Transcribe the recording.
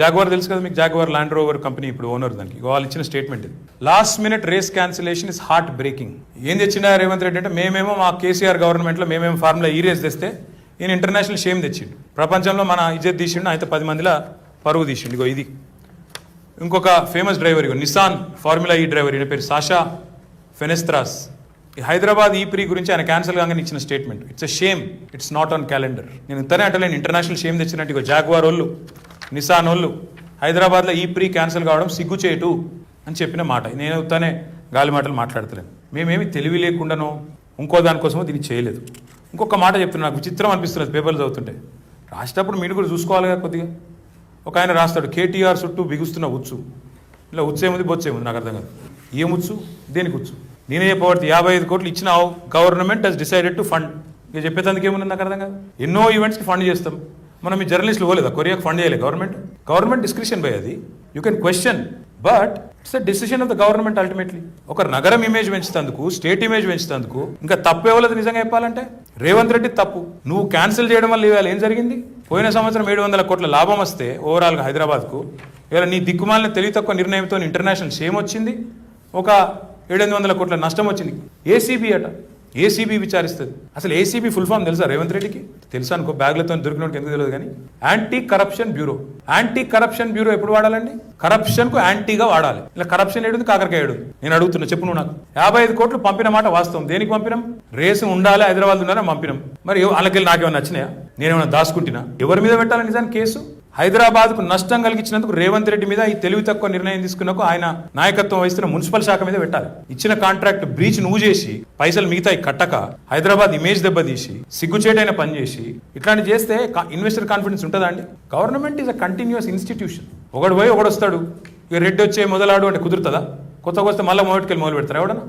Jaguar తెలుసు కదా మీకు? జాగ్వార్ ల్యాండ్ రోవర్ కంపెనీ ఇప్పుడు ఓనర్ దానికి. వాళ్ళు ఇచ్చిన స్టేట్మెంట్ ఇది. Last minute race cancellation is heart breaking ఏం తెచ్చిండా రేవంత్ రెడ్డి అంటే మేమేమో మా కేసీఆర్ గవర్నమెంట్లో మేమేమో ఫార్ములా ఈ రేస్ తెస్తే ఈయన ఇంటర్నేషనల్ షేమ్ తెచ్చిండు. ప్రపంచంలో మన ఇజ్జత్ తీసిండు అయితే పది మందిలో పరువు తీసిండు. ఇగో ఇది. ఇంకొక ఫేమస్ డ్రైవర్ ఇగో నిసాన్ ఫార్ములా ఈ డ్రైవర్ ఈయన పేరు సాషా ఫెనెస్త్రాస్ ఈ హైదరాబాద్ ఈ ప్రీ గురించి ఆయన క్యాన్సిల్ కాగానే ఇచ్చిన statement it's a shame it's not on calendar నేను ఇంతనే అంటలేను. ఇంటర్నేషనల్ షేమ్ తెచ్చినట్టు ఇగో జాగ్వార్ వాళ్ళు. నిసాన్ వాళ్ళు హైదరాబాద్లో ఈ ప్రీ క్యాన్సిల్ కావడం సిగ్గుచేటు అని చెప్పిన మాట. నేను ఉత్తానే గాలి మాటలు మాట్లాడతలేను. మేమేమి తెలివి లేకుండానో ఇంకో దానికోసమో దీన్ని చేయలేదు. ఇంకొక మాట చెప్తున్నా నాకు విచిత్రం అనిపిస్తున్నది పేపర్లు చదువుతుంటే. రాసేటప్పుడు మీరు కూడా చూసుకోవాలి కదా కొద్దిగా. ఒక ఆయన రాస్తాడు కేటీఆర్ చుట్టూ బిగుస్తున్న ఉచ్చు. ఇలా ఉచ్చేముంది బొచ్చేముంది నాకు అర్థం కాదు. ఏం ఉచ్చు? దేనికి ఉచ్చు? నేనే చెప్పబడితే యాభై ఐదు కోట్లు ఇచ్చినావు. Government has decided to fund ఇక చెప్పేదానికి ఏముంది నాకు అర్థం కాదు. ఎన్నో ఈవెంట్స్కి ఫండ్ చేస్తాం. మనం ఈ జర్నలిస్టులు పోలేదా? కొరియాకు ఫండ్ చేయలేదు గవర్నమెంట్ గవర్నమెంట్ డిస్క్రిప్షన్ బై అది. You can question but it's the decision of the government ultimately ఒక నగరం ఇమేజ్ పెంచుతందుకు స్టేట్ ఇమేజ్ పెంచుతందుకు ఇంకా తప్పు ఇవ్వలేదు నిజంగా చెప్పాలంటే? రేవంత్ రెడ్డి తప్పు. నువ్వు క్యాన్సిల్ చేయడం వల్ల ఇవాళ ఏం జరిగింది? పోయిన సంవత్సరం ఏడు వందల కోట్ల లాభం వస్తే ఓవరాల్గా హైదరాబాద్కు ఇవాళ నీ దిక్కుమాలిన తెలివి తక్కువ నిర్ణయంతో ఇంటర్నేషనల్ సేమ్ వచ్చింది. ఒక ఏడెనిమిది వందల కోట్ల నష్టం వచ్చింది. ఏసీబీ అట. ఏసీబీ విచారిస్తుంది. అసలు ఏసీబీ ఫుల్ ఫామ్ తెలుసా రేవంత్ రెడ్డికి? తెలుసా అనుకో బ్యాగ్లతో దొరికినోడికి ఎందుకు తెలియదు కానీ? Anti corruption bureau anti corruption bureau ఎప్పుడు వాడాలండి? కరప్షన్కు యాంటీగా వాడాలి. ఇలా కరప్షన్ ఏడుంది కాకరకాయ ఏడుంది? నేను అడుగుతున్నా చెప్పు నువ్వు నాకు. యాభై ఐదు కోట్లు పంపిన మాట వాస్తవం. దేనికి పంపినాం? రేసు ఉండాలి హైదరాబాద్ ఉన్నారా పంపినాం. మరి ఎవ- వాళ్ళకెళ్ళి నాకేమైనా నచ్చినాయా? నేనేమైనా దాచుకుంటున్నా? ఎవరి మీద పెట్టాలి నిజానికి కేసు? హైదరాబాద్కు నష్టం కలిగించినందుకు రేవంత్ రెడ్డి మీద ఈ తెలివి తక్కువ నిర్ణయం తీసుకున్నకు ఆయన నాయకత్వం వహిస్తున్న మున్సిపల్ శాఖ మీద పెట్టాలి. ఇచ్చిన కాంట్రాక్ట్ బ్రీచ్ నువ్వు చేసి పైసలు మిగతాయి కట్టక హైదరాబాద్ ఇమేజ్ దెబ్బతీసి సిగ్గుచేటైన పని చేసి ఇట్లాంటి చేస్తే ఇన్వెస్టర్ కాన్ఫిడెన్స్ ఉంటుందా అండి? Government is a continuous institution. ఒకడు పోయి ఒకడు వస్తాడు. ఇక రెడ్డి వచ్చే మొదలాడు అంటే కుదురుతుందా? కొత్తగా వస్తే మళ్ళీ మొదటికెళ్ళి మొదలు పెడతారా ఎవడన్నా?